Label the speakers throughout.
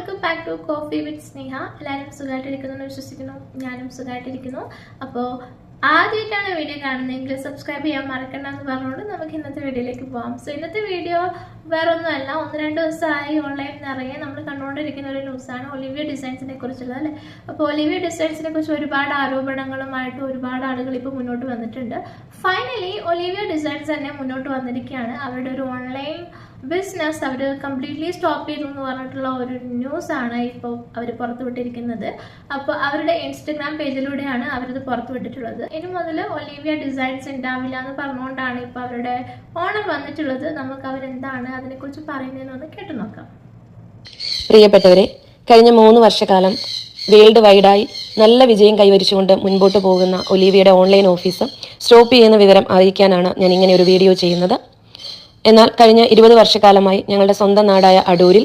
Speaker 1: Welcome back to coffee with Sneha. എല്ലാവരും സുഖമായിട്ടിരിക്കുന്നു വിശ്വസിക്കുന്നു. ഞാനും സുഖമായിട്ടിരിക്കുന്നു അപ്പോൾ ആദ്യമായിട്ടാണ് വീഡിയോ കാണുന്നതെങ്കിൽ സബ്സ്ക്രൈബ് ചെയ്യാൻ മറക്കണ്ട എന്ന് പറഞ്ഞുകൊണ്ട് നമുക്ക് ഇന്നത്തെ വീഡിയോയിലേക്ക് പോകാം സോ ഇന്നത്തെ വീഡിയോ വേറെ ഒന്നുമല്ല ഒന്ന് രണ്ട് ദിവസമായി ഓൺലൈനിൽ നിറയെ നമ്മൾ കണ്ടുകൊണ്ടിരിക്കുന്ന ഒരു ന്യൂസാണ് ഒലിവിയ ഡിസൈൻസിനെ കുറിച്ചുള്ളത് അല്ലേ? അപ്പോൾ ഒലിവിയ ഡിസൈൻസിനെ കുറിച്ച് ഒരുപാട് ആരോപണങ്ങളുമായിട്ട് ഒരുപാട് ആളുകൾ ഇപ്പോൾ മുന്നോട്ട് വന്നിട്ടുണ്ട്. ഫൈനലി ഒലിവിയ ഡിസൈൻസ് തന്നെ മുന്നോട്ട് വന്നിരിക്കുകയാണ്. അവരുടെ ഒരു ഓൺലൈൻ ബിസിനസ് അവർ കംപ്ലീറ്റ്ലി സ്റ്റോപ്പ് ചെയ്തു എന്ന് പറഞ്ഞിട്ടുള്ള ഒരു ന്യൂസ് ആണ് ഇപ്പോൾ അവർ പുറത്തുവിട്ടിരിക്കുന്നത് അപ്പോൾ അവരുടെ ഇൻസ്റ്റഗ്രാം പേജിലൂടെയാണ് അവരത് പുറത്തുവിട്ടിട്ടുള്ളത് ഇനി മുതൽ ഒലീവിയ ഡിസൈൻസ് ഉണ്ടാവില്ല എന്ന് പറഞ്ഞുകൊണ്ടാണ് ഇപ്പോൾ അവരുടെ ഓണർ വന്നിട്ടുള്ളത്. നമുക്ക് അവരെന്താണ് അതിനെക്കുറിച്ച് പറയുന്നതെന്നൊന്ന് കേട്ടു നോക്കാം.
Speaker 2: പ്രിയപ്പെട്ടവരെ കഴിഞ്ഞ മൂന്ന് വർഷക്കാലം വേൾഡ് വൈഡായി നല്ല വിജയം കൈവരിച്ചുകൊണ്ട് മുൻപോട്ട് പോകുന്ന ഒലീവിയുടെ ഓൺലൈൻ ഓഫീസ് സ്റ്റോപ്പ് ചെയ്യുന്ന വിവരം അറിയിക്കാനാണ് ഞാൻ ഇങ്ങനെ ഒരു വീഡിയോ ചെയ്യുന്നത്. എന്നാൽ കഴിഞ്ഞ ഇരുപത് വർഷക്കാലമായി ഞങ്ങളുടെ സ്വന്തം നാടായ അടൂരിൽ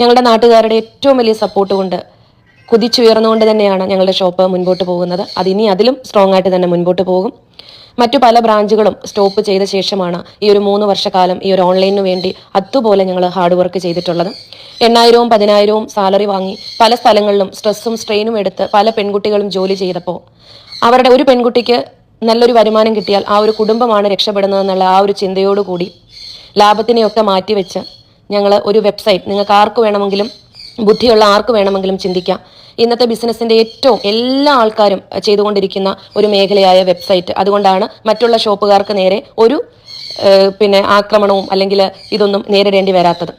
Speaker 2: ഞങ്ങളുടെ നാട്ടുകാരുടെ ഏറ്റവും വലിയ സപ്പോർട്ട് കൊണ്ട് കുതിച്ചുയർന്നുകൊണ്ട് തന്നെയാണ് ഞങ്ങളുടെ ഷോപ്പ് മുൻപോട്ട് പോകുന്നത്. അതിനി അതിലും സ്ട്രോങ് ആയിട്ട് തന്നെ മുൻപോട്ട് പോകും. മറ്റു പല ബ്രാഞ്ചുകളും സ്റ്റോപ്പ് ചെയ്ത ശേഷമാണ് ഈ ഒരു മൂന്ന് വർഷക്കാലം ഈ ഒരു ഓൺലൈനിന് വേണ്ടി അതുപോലെ ഞങ്ങൾ ഹാർഡ് വർക്ക് ചെയ്തിട്ടുള്ളത്. എണ്ണായിരവും പതിനായിരവും സാലറി വാങ്ങി പല സ്ഥലങ്ങളിലും സ്ട്രെസ്സും സ്ട്രെയിനും എടുത്ത് പല പെൺകുട്ടികളും ജോലി ചെയ്തപ്പോൾ അവരുടെ ഒരു പെൺകുട്ടിക്ക് നല്ലൊരു വരുമാനം കിട്ടിയാൽ ആ ഒരു കുടുംബമാണ് രക്ഷപ്പെടുന്നതെന്നുള്ള ആ ഒരു ചിന്തയോടുകൂടി ലാഭത്തിനെയൊക്കെ മാറ്റിവെച്ച് ഞങ്ങൾ ഒരു വെബ്സൈറ്റ് നിങ്ങൾക്ക് ആർക്ക് വേണമെങ്കിലും ബുദ്ധിയുള്ള ആർക്ക് വേണമെങ്കിലും ചിന്തിക്കാം. ഇന്നത്തെ ബിസിനസ്സിന്റെ ഏറ്റവും എല്ലാ ആൾക്കാരും ചെയ്തുകൊണ്ടിരിക്കുന്ന ഒരു മേഖലയായ വെബ്സൈറ്റ് അതുകൊണ്ടാണ് മറ്റുള്ള ഷോപ്പുകാർക്ക് നേരെ ഒരു പിന്നെ ആക്രമണവും അല്ലെങ്കിൽ ഇതൊന്നും നേരിടേണ്ടി വരാത്തത്.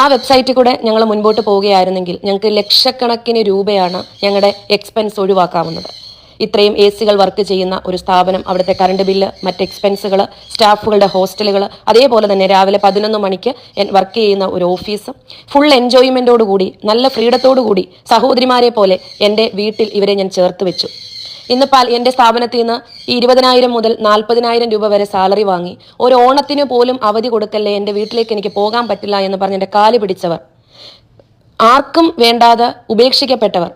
Speaker 2: ആ വെബ്സൈറ്റിൽ കൂടെ ഞങ്ങൾ മുൻപോട്ട് പോവുകയായിരുന്നെങ്കിൽ ഞങ്ങൾക്ക് ലക്ഷക്കണക്കിന് രൂപയാണ് ഞങ്ങളുടെ എക്സ്പെൻസ് ഒഴിവാക്കാവുന്നത്. ഇത്രയും എ സികൾ വർക്ക് ചെയ്യുന്ന ഒരു സ്ഥാപനം അവിടുത്തെ കറണ്ട് ബില്ല് മറ്റ് എക്സ്പെൻസുകൾ സ്റ്റാഫുകളുടെ ഹോസ്റ്റലുകൾ അതേപോലെ തന്നെ രാവിലെ പതിനൊന്ന് മണിക്ക് വർക്ക് ചെയ്യുന്ന ഒരു ഓഫീസ് ഫുൾ എൻജോയ്മെന്റോടു കൂടി നല്ല ഫ്രീഡത്തോടു കൂടി സഹോദരിമാരെ പോലെ എന്റെ വീട്ടിൽ ഇവരെ ഞാൻ ചേർത്ത് വെച്ചു. ഇന്ന് പാൽ എന്റെ സ്ഥാപനത്തിൽ നിന്ന് ഈ ഇരുപതിനായിരം മുതൽ നാൽപ്പതിനായിരം രൂപ വരെ സാലറി വാങ്ങി. ഒരു ഓണത്തിന് പോലും അവധി കൊടുക്കല്ലേ എന്റെ വീട്ടിലേക്ക് എനിക്ക് പോകാൻ പറ്റില്ല എന്ന് പറഞ്ഞ് എന്റെ കാൽ പിടിച്ചവർ. ആർക്കും വേണ്ടാതെ ഉപേക്ഷിക്കപ്പെട്ടവർ.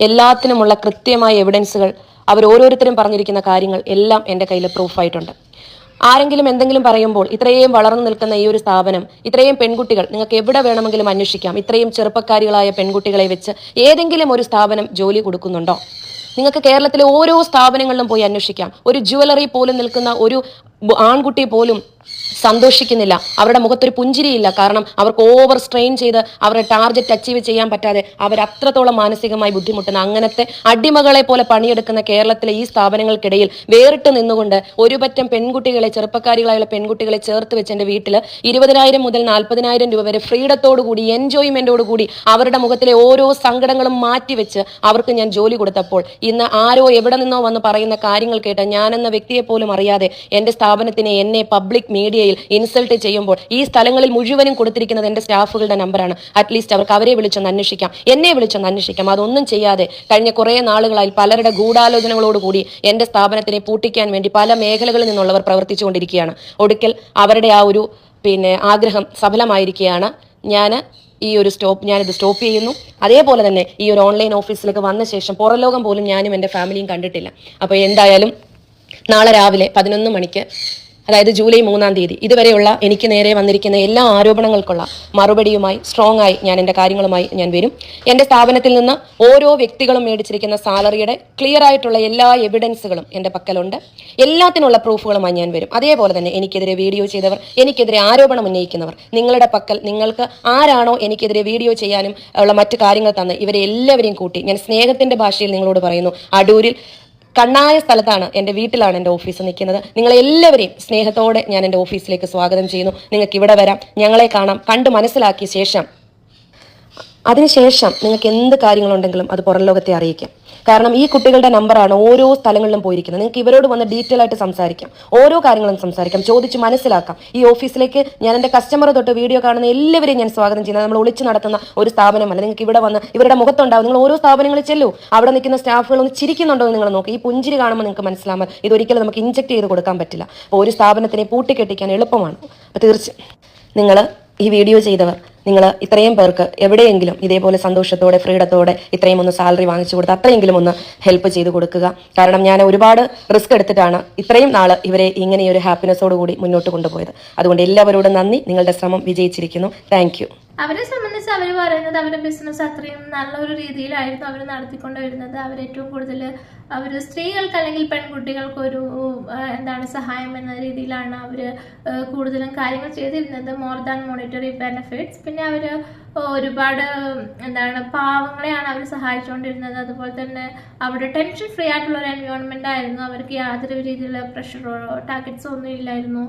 Speaker 2: എല്ലാത്തിനുമുള്ള കൃത്യമായ എവിഡൻസുകൾ അവർ ഓരോരുത്തരും പറഞ്ഞിരിക്കുന്ന കാര്യങ്ങൾ എല്ലാം എന്റെ കയ്യിൽ പ്രൂഫായിട്ടുണ്ട് ആരെങ്കിലും എന്തെങ്കിലും പറയുമ്പോൾ ഇത്രയും വളർന്നു നിൽക്കുന്ന ഈ ഒരു സ്ഥാപനം ഇത്രയും പെൺകുട്ടികൾ നിങ്ങൾക്ക് എവിടെ വേണമെങ്കിലും അന്വേഷിക്കാം. ഇത്രയും ചെറുപ്പക്കാരികളായ പെൺകുട്ടികളെ വെച്ച് ഏതെങ്കിലും ഒരു സ്ഥാപനം ജോലി കൊടുക്കുന്നുണ്ടോ? നിങ്ങൾക്ക് കേരളത്തിലെ ഓരോ സ്ഥാപനങ്ങളിലും പോയി അന്വേഷിക്കാം. ഒരു ജുവലറി പോലും നിൽക്കുന്ന ഒരു ആൺകുട്ടി പോലും സന്തോഷിക്കുന്നില്ല. അവരുടെ മുഖത്തൊരു പുഞ്ചിരിയില്ല. കാരണം അവർക്ക് ഓവർ സ്ട്രെയിൻ ചെയ്ത് അവരുടെ ടാർഗറ്റ് അച്ചീവ് ചെയ്യാൻ പറ്റാതെ അവർ അത്രത്തോളം മാനസികമായി ബുദ്ധിമുട്ടുന്ന അങ്ങനത്തെ അടിമകളെ പോലെ പണിയെടുക്കുന്ന കേരളത്തിലെ ഈ സ്ഥാപനങ്ങൾക്കിടയിൽ വേറിട്ട് നിന്നുകൊണ്ട് ഒരുപറ്റം പെൺകുട്ടികളെ ചെറുപ്പക്കാരികളായുള്ള പെൺകുട്ടികളെ ചേർത്ത് വെച്ച് എന്റെ വീട്ടിൽ ഇരുപതിനായിരം മുതൽ നാൽപ്പതിനായിരം രൂപ വരെ ഫ്രീഡത്തോടു കൂടി എൻജോയ്മെന്റോടു കൂടി അവരുടെ മുഖത്തിലെ ഓരോ സങ്കടങ്ങളും മാറ്റിവെച്ച് അവർക്ക് ഞാൻ ജോലി കൊടുത്തപ്പോൾ ഇന്ന് ആരോ എവിടെ നിന്നോ വന്ന് പറയുന്ന കാര്യങ്ങൾ കേട്ട് ഞാനെന്ന വ്യക്തിയെ പോലും അറിയാതെ എന്റെ സ്ഥാപനത്തിനെ എന്നെ പബ്ലിക് മീഡിയയിൽ ഇൻസൾട്ട് ചെയ്യുമ്പോൾ ഈ സ്ഥലങ്ങളിൽ മുഴുവനും കൊടുത്തിരിക്കുന്നത് എന്റെ സ്റ്റാഫുകളുടെ നമ്പറാണ്. അറ്റ്ലീസ്റ്റ് അവർക്ക് അവരെ വിളിച്ചൊന്ന് അന്വേഷിക്കാം. എന്നെ വിളിച്ചൊന്ന് അന്വേഷിക്കാം. അതൊന്നും ചെയ്യാതെ കഴിഞ്ഞ കുറേ നാളുകളായി പലരുടെ ഗൂഢാലോചനകളോടുകൂടി എന്റെ സ്ഥാപനത്തിനെ പൂട്ടിക്കാൻ വേണ്ടി പല മേഖലകളിൽ നിന്നുള്ളവർ പ്രവർത്തിച്ചുകൊണ്ടിരിക്കുകയാണ്. ഒടുക്കൽ അവരുടെ ആ ഒരു പിന്നെ ആഗ്രഹം സഫലമായിരിക്കുകയാണ്. ഞാൻ ഈ ഒരു സ്റ്റോപ്പ് ഞാനിത് സ്റ്റോപ്പ് ചെയ്യുന്നു. അതേപോലെ തന്നെ ഈ ഒരു ഓൺലൈൻ ഓഫീസിലേക്ക് വന്ന ശേഷം പുറലോകം പോലും ഞാനും എന്റെ ഫാമിലിയും കണ്ടിട്ടില്ല. അപ്പോൾ എന്തായാലും നാളെ രാവിലെ പതിനൊന്ന് മണിക്ക് അതായത് ജൂലൈ മൂന്നാം തീയതി ഇതുവരെയുള്ള എനിക്ക് നേരെ വന്നിരിക്കുന്ന എല്ലാ ആരോപണങ്ങൾക്കുള്ള മറുപടിയുമായി സ്ട്രോങ് ആയി ഞാൻ എന്റെ കാര്യങ്ങളുമായി ഞാൻ വരും. എന്റെ സ്ഥാപനത്തിൽ നിന്ന് ഓരോ വ്യക്തികളും മേടിച്ചിരിക്കുന്ന സാലറിയുടെ ക്ലിയർ ആയിട്ടുള്ള എല്ലാ എവിഡൻസുകളും എന്റെ പക്കലുണ്ട്. എല്ലാത്തിനുള്ള പ്രൂഫുകളുമായി ഞാൻ വരും. അതേപോലെ തന്നെ എനിക്കെതിരെ വീഡിയോ ചെയ്തവർ എനിക്കെതിരെ ആരോപണം ഉന്നയിക്കുന്നവർ നിങ്ങളുടെ പക്കൽ നിങ്ങൾക്ക് ആരാണോ എനിക്കെതിരെ വീഡിയോ ചെയ്യാനും ഉള്ള മറ്റു കാര്യങ്ങൾ തന്ന് ഇവരെ എല്ലാവരെയും കൂട്ടി ഞാൻ സ്നേഹത്തിന്റെ ഭാഷയിൽ നിങ്ങളോട് പറയുന്നു. അടൂരിൽ കണ്ണായ സ്ഥലത്താണ് എന്റെ വീട്ടിലാണ് എന്റെ ഓഫീസ് നിൽക്കുന്നത്. നിങ്ങളെല്ലാവരെയും സ്നേഹത്തോടെ ഞാൻ എന്റെ ഓഫീസിലേക്ക് സ്വാഗതം ചെയ്യുന്നു. നിങ്ങൾക്ക് ഇവിടെ വരാം. ഞങ്ങളെ കാണാം. കണ്ടു മനസ്സിലാക്കിയ ശേഷം അതിനുശേഷം നിങ്ങൾക്ക് എന്ത് കാര്യങ്ങളുണ്ടെങ്കിലും അത് പുറം ലോകത്തെ അറിയിക്കാം. കാരണം ഈ കുട്ടികളുടെ നമ്പറാണ് ഓരോ സ്ഥലങ്ങളിലും പോയിരിക്കുന്നത്. നിങ്ങൾക്ക് ഇവരോട് വന്ന് ഡീറ്റെയിൽ ആയിട്ട് സംസാരിക്കാം. ഓരോ കാര്യങ്ങളും സംസാരിക്കാം. ചോദിച്ച് മനസ്സിലാക്കാം. ഈ ഓഫീസിലേക്ക് ഞാൻ എന്റെ കസ്റ്റമർ തൊട്ട് വീഡിയോ കാണുന്ന എല്ലാവരെയും ഞാൻ സ്വാഗതം ചെയ്യുന്നത്. നമ്മൾ ഒളിച്ച് നടത്തുന്ന ഒരു സ്ഥാപനമല്ല. നിങ്ങൾക്ക് ഇവിടെ വന്ന് ഇവരുടെ മുഖത്തുണ്ടാവും. നിങ്ങൾ ഓരോ സ്ഥാപനങ്ങളിൽ ചെല്ലൂ. അവിടെ നിൽക്കുന്ന സ്റ്റാഫുകൾ ഒന്ന് ചിരിക്കുന്നുണ്ടോ എന്ന് നിങ്ങൾ നോക്കി. ഈ പുഞ്ചിരി കാണുമ്പോൾ നിങ്ങൾക്ക് മനസ്സിലാകുമ്പോൾ ഇതൊരിക്കലും നമുക്ക് ഇഞ്ചക്ട് ചെയ്ത് കൊടുക്കാൻ പറ്റില്ല. അപ്പോൾ ഒരു സ്ഥാപനത്തിനെ പൂട്ടിക്കെട്ടിക്കാൻ എളുപ്പമാണ്. അപ്പോൾ തീർച്ചയായും നിങ്ങൾ ഈ വീഡിയോ ചെയ്തവർ നിങ്ങൾ ഇത്രയും പേർക്ക് എവിടെയെങ്കിലും ഇതേപോലെ സന്തോഷത്തോടെ ഫ്രീഡത്തോടെ ഇത്രയും ഒന്ന് സാലറി വാങ്ങിച്ചു കൊടുത്ത് അത്രയെങ്കിലും ഒന്ന് ഹെൽപ്പ് ചെയ്ത് കൊടുക്കുക. കാരണം ഞാൻ ഒരുപാട് റിസ്ക് എടുത്തിട്ടാണ് ഇത്രയും നാൾ ഇവരെ ഇങ്ങനെ ഒരു ഹാപ്പിനെസ്സോട് കൂടി മുന്നോട്ട് കൊണ്ടുപോയത്. അതുകൊണ്ട് എല്ലാവരോടും നന്ദി. നിങ്ങളുടെ ശ്രമം വിജയിച്ചിരിക്കുന്നു. താങ്ക്
Speaker 1: അവരെ സംബന്ധിച്ച് അവർ പറയുന്നത് അവരുടെ ബിസിനസ് അത്രയും നല്ലൊരു രീതിയിലായിരുന്നു അവർ നടത്തിക്കൊണ്ട് വരുന്നത് അവർ ഏറ്റവും കൂടുതൽ അവർ സ്ത്രീകൾക്ക് അല്ലെങ്കിൽ പെൺകുട്ടികൾക്ക് ഒരു എന്താണ് സഹായം എന്ന രീതിയിലാണ് അവർ കൂടുതലും കാര്യങ്ങൾ ചെയ്തിരുന്നത്. മോർ ദാൻ മോണിറ്ററി ബെനഫിറ്റ്സ് പിന്നെ അവർ ഒരുപാട് എന്താണ് പാവങ്ങളെയാണ് അവർ സഹായിച്ചുകൊണ്ടിരുന്നത്. അതുപോലെ തന്നെ അവിടെ ടെൻഷൻ ഫ്രീ ആയിട്ടുള്ള ഒരു എൻവയോൺമെന്റ് ആയിരുന്നു. അവർക്ക് യാതൊരു രീതിയിലുള്ള പ്രഷറോ ടാർഗറ്റ്സോ ഒന്നും ഇല്ലായിരുന്നു.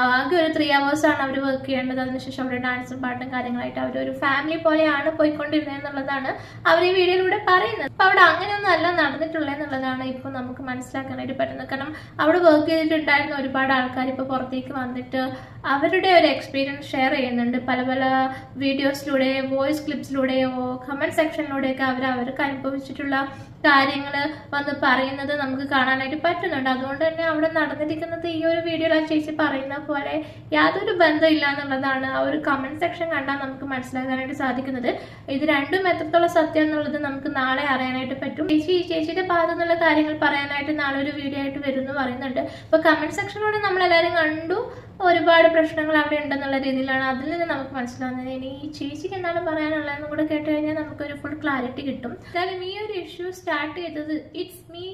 Speaker 1: ആകെ ഒരു ത്രീ ആണ് അവർ വർക്ക് ചെയ്യേണ്ടത്. അതിനുശേഷം അവരുടെ ഡാൻസും പാട്ടും കാര്യങ്ങളായിട്ട് അവർ ഒരു ഫാമിലി പോലെയാണ് പോയിക്കൊണ്ടിരുന്നത് എന്നുള്ളതാണ് അവർ ഈ വീഡിയോയിലൂടെ പറയുന്നത്. അപ്പൊ അവിടെ അങ്ങനെയൊന്നും അല്ല നടന്നിട്ടുള്ളത് എന്നുള്ളതാണ് ഇപ്പോൾ നമുക്ക് മനസ്സിലാക്കാനായിട്ട് പറ്റുന്നത്. കാരണം അവിടെ വർക്ക് ചെയ്തിട്ടുണ്ടായിരുന്ന ഒരുപാട് ആൾക്കാർ ഇപ്പോൾ പുറത്തേക്ക് വന്നിട്ട് അവരുടെ ഒരു എക്സ്പീരിയൻസ് ഷെയർ ചെയ്യുന്നുണ്ട്. പല പല വീഡിയോസിലൂടെ വോയിസ് ക്ലിപ്സിലൂടെയോ കമന്റ് സെക്ഷനിലൂടെയൊക്കെ അവർ അവർക്ക് അനുഭവിച്ചിട്ടുള്ള കാര്യങ്ങൾ വന്ന് പറയുന്നത് നമുക്ക് കാണാനായിട്ട് പറ്റുന്നുണ്ട്. അതുകൊണ്ട് തന്നെ അവിടെ നടന്നിരിക്കുന്നത് ഈ ഒരു വീഡിയോയിൽ ആ ചേച്ചി പറയുന്ന പോലെ യാതൊരു ബന്ധമില്ല എന്നുള്ളതാണ് ആ ഒരു കമന്റ് സെക്ഷൻ കണ്ടാൽ നമുക്ക് മനസ്സിലാക്കാനായിട്ട് സാധിക്കുന്നത്. ഇത് രണ്ടും എത്രത്തോളം സത്യം എന്നുള്ളത് നമുക്ക് നാളെ അറിയാനായിട്ട് പറ്റും. ചേച്ചി ഈ ചേച്ചിയുടെ ഭാഗത്തു നിന്നുള്ള കാര്യങ്ങൾ പറയാനായിട്ട് നാളെ ഒരു വീഡിയോ ആയിട്ട് വരും എന്ന് പറയുന്നുണ്ട് അപ്പോൾ കമന്റ് സെക്ഷനിലൂടെ നമ്മളെല്ലാവരും കണ്ടു. ഒരുപാട് പ്രശ്നങ്ങൾ അവിടെ ഉണ്ടെന്നുള്ള രീതിയിലാണ് അതിൽ നിന്ന് നമുക്ക് മനസ്സിലാവുന്നത്. ഇനി ഈ ചേച്ചിക്ക് എന്താണ് പറയാനുള്ളതെന്ന് കൂടെ കേട്ട് കഴിഞ്ഞാൽ നമുക്കൊരു ഫുൾ ക്ലാരിറ്റി കിട്ടും. എന്തായാലും ഈ ഒരു ഇഷ്യൂ സ്റ്റാർട്ട് ചെയ്തത് ഇറ്റ്സ് മീ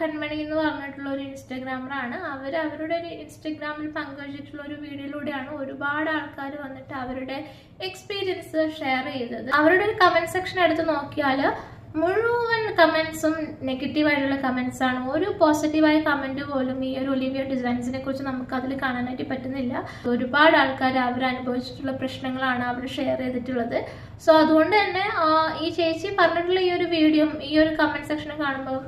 Speaker 1: കൺമണി എന്ന് പറഞ്ഞിട്ടുള്ള ഒരു ഇൻസ്റ്റഗ്രാമറാണ് അവർ അവരുടെ ഒരു ഇൻസ്റ്റഗ്രാമിൽ പങ്കുവച്ചിട്ടുള്ള ഒരു വീഡിയോയിലൂടെയാണ് ഒരുപാട് ആൾക്കാർ വന്നിട്ട് അവരുടെ എക്സ്പീരിയൻസ് ഷെയർ ചെയ്തത്. അവരുടെ ഒരു കമന്റ് സെക്ഷൻ എടുത്ത് നോക്കിയാൽ മുഴുവൻ കമൻസും നെഗറ്റീവായിട്ടുള്ള കമൻസ് ആണ്. ഒരു പോസിറ്റീവായ കമന്റ് പോലും ഈ ഒരു ഒലിവിയ ഡിസൈൻസിനെ കുറിച്ച് നമുക്ക് അതിൽ കാണാനായിട്ട് പറ്റുന്നില്ല. ഒരുപാട് ആൾക്കാർ അവർ അനുഭവിച്ചിട്ടുള്ള പ്രശ്നങ്ങളാണ് അവർ ഷെയർ ചെയ്തിട്ടുള്ളത്. സോ അതുകൊണ്ട് തന്നെ ഈ ചേച്ചി പറഞ്ഞിട്ടുള്ള ഈ ഒരു വീഡിയോ ഈ ഒരു കമന്റ് സെക്ഷൻ കാണുമ്പോൾ